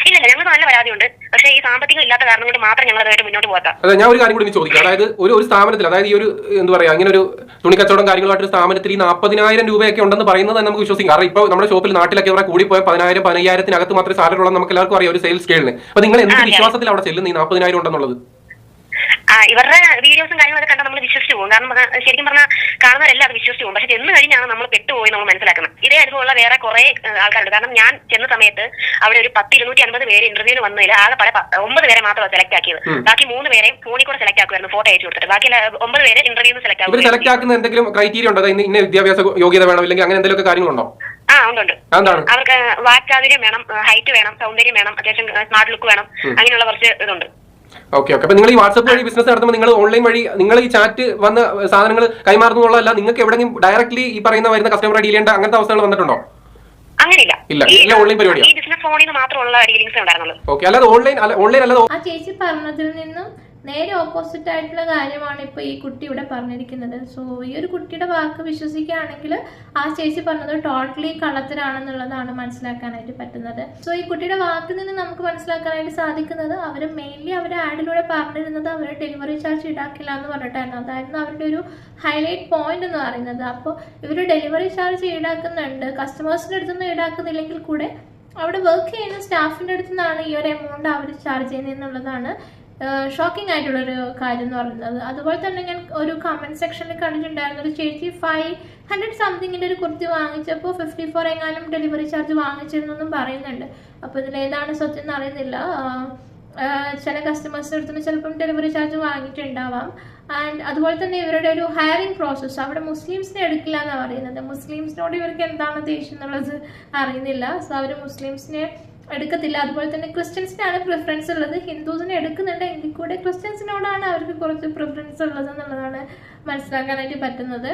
Speaker 3: ഇല്ല ഞങ്ങൾക്ക് നല്ല പരാതിയുണ്ട്. പക്ഷേ ഈ സാമ്പത്തികം ഇല്ലാത്ത കാരണം കൊണ്ട് മാത്രം ഞങ്ങൾ അതുമായിട്ട് മുന്നോട്ട് പോകാത്ത.
Speaker 4: അതെ ഞാൻ ഒരു കാര്യം കൂടി ചോദിക്കാം. അതായത് ഒരു ഒരു സ്ഥാപനത്തിൽ അതായത് ഈ ഒരു എന്താ പറയാ ഇങ്ങനെ ഒരു തുണിക്കച്ചവടം കാര്യങ്ങളായിട്ട് ഒരു സ്ഥാപനത്തിൽ ഈ നാൽപ്പതിനായിരം രൂപയൊക്കെ ഉണ്ടെന്ന് പറയുന്നത് നമുക്ക് വിശ്വസിക്കാം. കാരണം ഇപ്പോൾ നമ്മുടെ ഷോപ്പിൽ നാട്ടിലൊക്കെ ഇവിടെ കൂടി പോയാൽ പതിനായിരം പതിനയ്യായിരത്തിനകത്ത് മാത്രമേ സാലറി ഉള്ളൂ നമുക്ക് എല്ലാവർക്കും അറിയാം ഒരു സെയിൽസ് സ്കെയിലിന്. അപ്പൊ നിങ്ങൾ എന്ത്. വിശ്വാസത്തിൽ അവിടെ ചെല്ലുന്ന ഈ നാൽപ്പതിനായിരം ഉണ്ടെന്നുള്ളത്?
Speaker 3: ഇവരുടെ വീഡിയോസും കാര്യങ്ങളൊക്കെ കണ്ടാൽ നമ്മൾ വിശ്വസിച്ച് പോകും. കാരണം ശരിക്കും പറഞ്ഞാൽ കാണുന്നവരെല്ലാം അത് വിശ്വസിച്ച് പോകും. പക്ഷെ ചെന്ന് കഴിഞ്ഞാണ് നമ്മൾ പെട്ടുപോയി നമ്മൾ മനസ്സിലാക്കുന്നത്. ഇതേ അനുഭവമുള്ള വേറെ കുറെ ആൾക്കാരുണ്ട്. കാരണം ഞാൻ ചെന്ന സമയത്ത് അവിടെ ഒരു പത്ത് ഇരുന്നൂറ്റി അൻപത് പേര് ഇന്റർവ്യൂവിന് വന്നതിൽ ആകെ പല ഒമ്പത് പേരെ മാത്രമാണ് സെലക്ട് ആക്കിയത്. ബാക്കി മൂന്ന് പേരെ ഫോണിൽ കൂടെ സെലക്ട് ആക്കുമായിരുന്നു ഫോട്ടോ അയച്ചു കൊടുത്തിട്ട്. ബാക്കി ഒമ്പത് പേര് ഇന്റർവ്യൂന്ന് സെലക്ട്
Speaker 4: ഇവർ സെലക്ട് ആക്കുന്ന എന്തെങ്കിലും ക്രൈറ്റീരിയ ഉണ്ടോ? ഇന്ന വിദ്യാഭ്യാസ യോഗ്യത വേണം അല്ലെങ്കിൽ അങ്ങനെ എന്തെങ്കിലും കാര്യങ്ങളുണ്ടോ?
Speaker 3: ആ ഉണ്ട് അവർക്ക് വാക്ചാതുര്യം വേണം ഹൈറ്റ് വേണം സൗന്ദര്യം വേണം അത്യാവശ്യം സ്മാർട്ട് ലുക്ക് വേണം അങ്ങനെയുള്ള കുറച്ച് ഇതുണ്ട്.
Speaker 4: ഓക്കെ ഓക്കെ അപ്പൊ നിങ്ങൾ ഈ വാട്സ്ആപ്പ് വഴി ബിസിനസ് നടത്തുമ്പോൾ നിങ്ങൾ ഓൺലൈൻ വഴി നിങ്ങൾ ഈ ചാറ്റ് വന്ന സാധനങ്ങൾ കൈമാറുന്നുള്ളതല്ല നിങ്ങൾക്ക് എവിടെയും ഡയറക്ട്ലി ഈ പറയുന്ന വരുന്ന കസ്റ്റമർ ഡീൽ ചെയ്യേണ്ട അങ്ങനത്തെ അവസ്ഥകൾ വന്നിട്ടുണ്ടോ?
Speaker 3: അങ്ങനെയില്ല.
Speaker 4: ഇല്ല,
Speaker 3: ഈ-
Speaker 4: എല്ലാം online പരിപാടിയാ.
Speaker 3: ഈ ബിസിനസ് ഫോണിൽ നിന്ന് മാത്രമുള്ള ഡീലിംഗ്സ് ഉണ്ടായിരുന്നുള്ളൂ.
Speaker 4: ഓക്കെ അല്ലാതെ ഓൺലൈൻ ഓൺലൈൻ അല്ലാതെ
Speaker 1: ആ ചേച്ചി പറഞ്ഞതിൽ നിന്നും നേരെ ഓപ്പോസിറ്റ് ആയിട്ടുള്ള കാര്യമാണ് ഇപ്പോൾ ഈ കുട്ടി ഇവിടെ പറഞ്ഞിരിക്കുന്നത്. സോ ഈ ഒരു കുട്ടിയുടെ വാക്ക് വിശ്വസിക്കുകയാണെങ്കിൽ ആ ചേച്ചി പറഞ്ഞത് ടോട്ടലി കള്ളത്തിലാണെന്നുള്ളതാണ് മനസ്സിലാക്കാനായിട്ട് പറ്റുന്നത്. സോ ഈ കുട്ടിയുടെ വാക്കിൽ നിന്ന് നമുക്ക് മനസ്സിലാക്കാനായിട്ട് സാധിക്കുന്നത് അവർ മെയിൻലി അവർ ആഡിലൂടെ പറഞ്ഞിരുന്നത് അവർ ഡെലിവറി ചാർജ് ഈടാക്കില്ല എന്ന് പറഞ്ഞിട്ടായിരുന്നു. അതായിരുന്നു അവരുടെ ഒരു ഹൈലൈറ്റ് പോയിന്റ് എന്ന് പറയുന്നത്. അപ്പോൾ ഇവർ ഡെലിവറി ചാർജ് ഈടാക്കുന്നുണ്ട് കസ്റ്റമേഴ്സിന്റെ അടുത്തുനിന്ന് ഈടാക്കുന്നില്ലെങ്കിൽ കൂടെ അവിടെ വർക്ക് ചെയ്യുന്ന സ്റ്റാഫിന്റെ അടുത്തുനിന്നാണ് ഈ ഒരു എമൗണ്ട് അവർ ചാർജ് ചെയ്യുന്നത് എന്നുള്ളതാണ് ഷോക്കിംഗ് ആയിട്ടുള്ളൊരു കാര്യം എന്ന് പറയുന്നത്. അതുപോലെ തന്നെ ഞാൻ ഒരു കമന്റ് സെക്ഷനിൽ കണ്ടിട്ടുണ്ടായിരുന്നു ഒരു ചേച്ചി ഫൈവ് ഹൺഡ്രഡ് സംതിങ്ങിന്റെ ഒരു കുർത്തി വാങ്ങിച്ചപ്പോൾ ഫിഫ്റ്റി ഫോർ എങ്ങാനും ഡെലിവറി ചാർജ് വാങ്ങിച്ചിരുന്നെന്നും പറയുന്നുണ്ട്. അപ്പോൾ ഇതിലേതാണ് സത്യം എന്ന് അറിയുന്നില്ല. ചില കസ്റ്റമേഴ്സിന്റെ അടുത്തുനിന്ന് ചിലപ്പം ഡെലിവറി ചാർജ് വാങ്ങിയിട്ടുണ്ടാവാം. ആൻഡ് അതുപോലെ തന്നെ ഇവരുടെ ഒരു ഹയറിംഗ് പ്രോസസ്സ് അവിടെ മുസ്ലിംസിനെ എടുക്കില്ല എന്നാണ് പറയുന്നത്. മുസ്ലിംസിനോട് ഇവർക്ക് എന്താണ് ദേഷ്യം എന്നുള്ളത് അറിയുന്നില്ല. സോ അവർ മുസ്ലിംസിനെ എടുക്കത്തില്ല. അതുപോലെ തന്നെ ക്രിസ്ത്യൻസിനാണ് പ്രിഫറൻസ് ഉള്ളത്. ഹിന്ദുസിനെ എടുക്കുന്നുണ്ട് എങ്കിൽ കൂടെ ക്രിസ്ത്യൻസിനോടാണ് അവർക്ക് കുറച്ച് പ്രിഫറൻസ് ഉള്ളത് എന്നുള്ളതാണ് മനസ്സിലാക്കാനായിട്ട് പറ്റുന്നത്.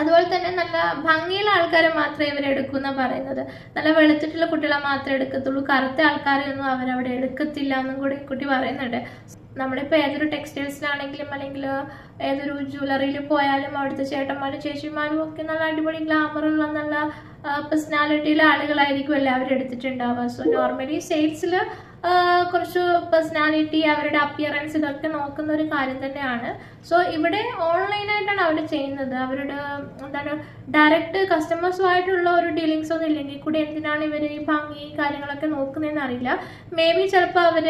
Speaker 1: അതുപോലെ തന്നെ നല്ല ഭംഗിയുള്ള ആൾക്കാരെ മാത്രമേ എന്നാണ് പറയുന്നത്. നല്ല വെളുത്തിട്ടുള്ള കുട്ടികളെ മാത്രമേ എടുക്കത്തുള്ളൂ. കറുത്ത ആൾക്കാരെ ഒന്നും അവരവിടെ എടുക്കത്തില്ല എന്നും കൂടി കുട്ടി പറയുന്നുണ്ട്. നമ്മളിപ്പോൾ ഏതൊരു ടെക്സ്റ്റൈൽസിലാണെങ്കിലും അല്ലെങ്കിൽ ഏതൊരു ജ്വല്ലറിയിൽ പോയാലും അവിടുത്തെ ചേട്ടന്മാരും ചേച്ചിമാരും ഒക്കെ നല്ല അടിപൊളി ഗ്ലാമറുള്ള നല്ല പേഴ്സണാലിറ്റിയിലെ ആളുകളായിരിക്കും എല്ലാവരും എടുത്തിട്ടുണ്ടാവുക. സോ നോർമലി സെയിൽസിൽ കുറച്ച് പേഴ്സണാലിറ്റി അവരുടെ അപ്പിയറൻസ് ഇതൊക്കെ നോക്കുന്ന ഒരു കാര്യം തന്നെയാണ്. സോ ഇവിടെ ഓൺലൈനായിട്ടാണ് അവർ ചെയ്യുന്നത്. അവരുടെ എന്താണ് ഡയറക്റ്റ് കസ്റ്റമേഴ്സുമായിട്ടുള്ള ഒരു ഡീലിങ്സ് ഒന്നും ഇല്ലെങ്കിൽ കൂടി എന്തിനാണ് ഇവർ ഈ ഭംഗി കാര്യങ്ങളൊക്കെ നോക്കുന്നതെന്ന് അറിയില്ല. മേ ബി ചിലപ്പോൾ അവർ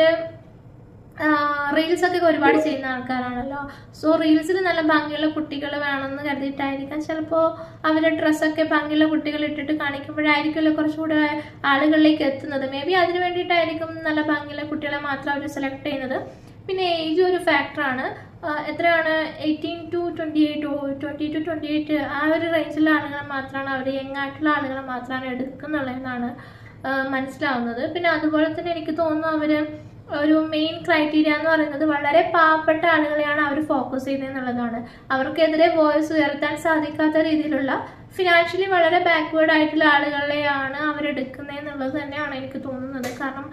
Speaker 1: റീൽസ് ഒക്കെ ഒരുപാട് ചെയ്യുന്ന ആൾക്കാരാണല്ലോ. സോ റീൽസിൽ നല്ല ഭംഗിയുള്ള കുട്ടികൾ വേണമെന്ന് കരുതിയിട്ടായിരിക്കാം. ചിലപ്പോൾ അവരുടെ ഡ്രസ്സൊക്കെ ഭംഗിയുള്ള കുട്ടികൾ ഇട്ടിട്ട് കാണിക്കുമ്പോഴായിരിക്കുമല്ലോ കുറച്ചുകൂടെ ആളുകളിലേക്ക് എത്തുന്നത്. മേ ബി അതിന് വേണ്ടിയിട്ടായിരിക്കും നല്ല ഭംഗിയുള്ള കുട്ടികളെ മാത്രം അവർ സെലക്ട് ചെയ്യുന്നത്. പിന്നെ ഏജ് ഒരു ഫാക്ടറാണ് എത്രയാണ്? Eighteen to twenty eight twenty to twenty eight ആ ഒരു റേഞ്ചിലുള്ള ആളുകളെ മാത്രമാണ് അവർ യങ് ആയിട്ടുള്ള ആളുകളെ മാത്രമാണ് എടുക്കുന്നുള്ളതെന്നാണ് മനസ്സിലാവുന്നത്. പിന്നെ അതുപോലെ തന്നെ എനിക്ക് തോന്നുന്നു അവർ ഒരു മെയിൻ ക്രൈറ്റീരിയ എന്ന് പറയുന്നത് വളരെ പാവപ്പെട്ട ആളുകളെയാണ് അവർ ഫോക്കസ് ചെയ്യുന്നത് എന്നുള്ളതാണ്. അവർക്കെതിരെ വോയിസ് ഉയർത്താൻ സാധിക്കാത്ത രീതിയിലുള്ള ഫിനാൻഷ്യലി വളരെ ബാക്ക്വേർഡ് ആയിട്ടുള്ള ആളുകളെയാണ് അവരെടുക്കുന്നത് എന്നുള്ളത് തന്നെയാണ് എനിക്ക് തോന്നുന്നത്. കാരണം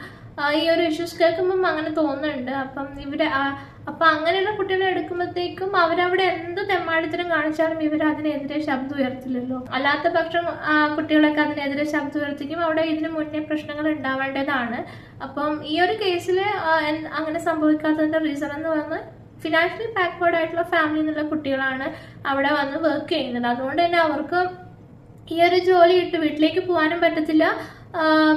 Speaker 1: ഈ ഒരു ഇഷ്യൂസ് കേൾക്കുമ്പം അങ്ങനെ തോന്നുന്നുണ്ട്. അപ്പം ഇവരെ അപ്പം അങ്ങനെയുള്ള കുട്ടികളെ എടുക്കുമ്പോഴത്തേക്കും അവരവിടെ എന്ത് തെമ്മാടിത്തരം കാണിച്ചാലും ഇവർ അതിനെതിരെ ശബ്ദം ഉയർത്തില്ലല്ലോ. അല്ലാത്ത പക്ഷം കുട്ടികളൊക്കെ അതിനെതിരെ ശബ്ദം ഉയർത്തിക്കും. അവിടെ ഇതിന് മുന്നേ പ്രശ്നങ്ങൾ ഉണ്ടാവേണ്ടതാണ്. അപ്പം ഈ ഒരു കേസിൽ അങ്ങനെ സംഭവിക്കാത്തതിന്റെ റീസൺ എന്ന് പറഞ്ഞാൽ ഫിനാൻഷ്യലി ബാക്ക്വേർഡ് ആയിട്ടുള്ള ഫാമിലി എന്നുള്ള കുട്ടികളാണ് അവിടെ വന്ന് വർക്ക് ചെയ്യുന്നത്. അതുകൊണ്ട് തന്നെ അവർക്ക് ഈ ഒരു ജോലി ഇട്ട് വീട്ടിലേക്ക് പോകാനും പറ്റത്തില്ല.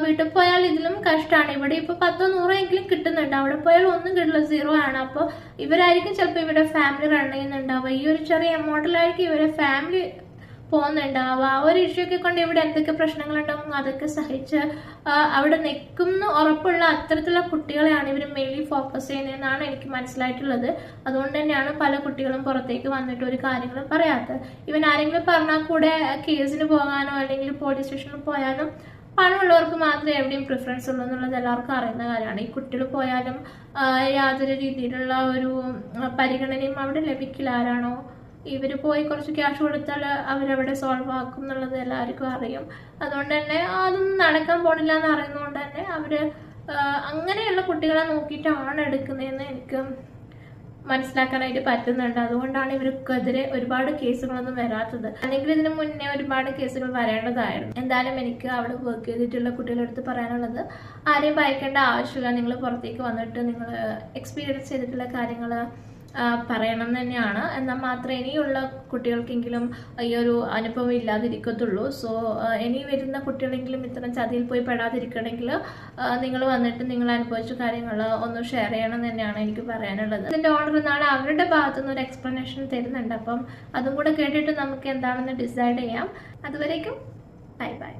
Speaker 1: വീട്ടിൽ പോയാൽ ഇതിലും കഷ്ടമാണ് ഇവിടെ ഇപ്പോൾ പത്തോ നൂറോ എങ്കിലും കിട്ടുന്നുണ്ട്. അവിടെ പോയാൽ ഒന്നും കിട്ടില്ല. സീറോ ആണ്. അപ്പോൾ ഇവരായിരിക്കും ചിലപ്പോ ഇവരുടെ ഫാമിലി റൺ ചെയ്യുന്നുണ്ടാവുക. ഈ ഒരു ചെറിയ എമൗണ്ടിലായിരിക്കും ഇവരെ ഫാമിലി പോകുന്നുണ്ടാവുക. ആ ഒരു ഇഷ്യൂ ഒക്കെ കൊണ്ട് ഇവിടെ എന്തൊക്കെ പ്രശ്നങ്ങളുണ്ടാവും? അതൊക്കെ സഹിച്ച് അവിടെ നിൽക്കുന്ന ഉറപ്പുള്ള അത്തരത്തിലുള്ള കുട്ടികളെയാണ് ഇവർ മെയിൻലി ഫോക്കസ് ചെയ്യുന്നതെന്നാണ് എനിക്ക് മനസ്സിലായിട്ടുള്ളത്. അതുകൊണ്ട് തന്നെയാണ് പല കുട്ടികളും പുറത്തേക്ക് വന്നിട്ട് ഒരു കാര്യങ്ങളും പറയാത്തത്. ഇവൻ ആരെങ്കിലും പറഞ്ഞാൽ കൂടെ കേസിന് പോകാനോ അല്ലെങ്കിൽ പോലീസ് സ്റ്റേഷനിൽ പോയാലും പണമുള്ളവർക്ക് മാത്രമേ എവിടെയും പ്രിഫറൻസ് ഉള്ളൂ എന്നുള്ളത് എല്ലാവർക്കും അറിയുന്ന കാര്യമാണ്. ഈ കുട്ടികൾ പോയാലും യാതൊരു രീതിയിലുള്ള ഒരു പരിഗണനയും അവിടെ ലഭിക്കില്ല. ആരാണോ ഇവർ പോയി കുറച്ച് ക്യാഷ് കൊടുത്താൽ അവരവിടെ സോൾവ് ആക്കും എന്നുള്ളത് എല്ലാവർക്കും അറിയും. അതുകൊണ്ട് തന്നെ അതൊന്നും നടക്കാൻ പോണില്ല എന്ന് അറിയുന്നതുകൊണ്ട് തന്നെ അവർ അങ്ങനെയുള്ള കുട്ടികളെ നോക്കിയിട്ടാണ് എടുക്കുന്നതെന്ന് എനിക്ക് മനസ്സിലാക്കാനായിട്ട് പറ്റുന്നുണ്ട്. അതുകൊണ്ടാണ് ഇവർക്കെതിരെ ഒരുപാട് കേസുകളൊന്നും വരാത്തത്. അല്ലെങ്കിൽ ഇതിന് മുന്നേ ഒരുപാട് കേസുകൾ വരേണ്ടതായിരുന്നു. എന്തായാലും എനിക്ക് അവിടെ വർക്ക് ചെയ്തിട്ടുള്ള കുട്ടികളുടെ അടുത്ത് പറയാനുള്ളത് ആരെയും ഭയക്കേണ്ട ആവശ്യമില്ല. നിങ്ങൾ പുറത്തേക്ക് വന്നിട്ട് നിങ്ങൾ എക്സ്പീരിയൻസ് ചെയ്തിട്ടുള്ള കാര്യങ്ങൾ പറയണം തന്നെയാണ്. എന്നാൽ മാത്രമേ ഇനിയുള്ള കുട്ടികൾക്കെങ്കിലും ഈ ഒരു അനുഭവം ഇല്ലാതിരിക്കത്തുള്ളൂ. സോ ഇനി വരുന്ന കുട്ടികളെങ്കിലും ഇത്തരം ചതിയിൽ പോയി പെടാതിരിക്കണമെങ്കിൽ നിങ്ങൾ വന്നിട്ട് നിങ്ങൾ അനുഭവിച്ച കാര്യങ്ങൾ ഒന്ന് ഷെയർ ചെയ്യണം തന്നെയാണ് എനിക്ക് പറയാനുള്ളത്. ഇതിന്റെ ഓർഡർ നാളെ അവരുടെ ഭാഗത്തു നിന്ന് ഒരു എക്സ്പ്ലനേഷൻ തരുന്നുണ്ട്. അപ്പം അതും കൂടെ കേട്ടിട്ട് നമുക്ക് എന്താണെന്ന് ഡിസൈഡ് ചെയ്യാം. അതുവരേക്കും ബൈ ബൈ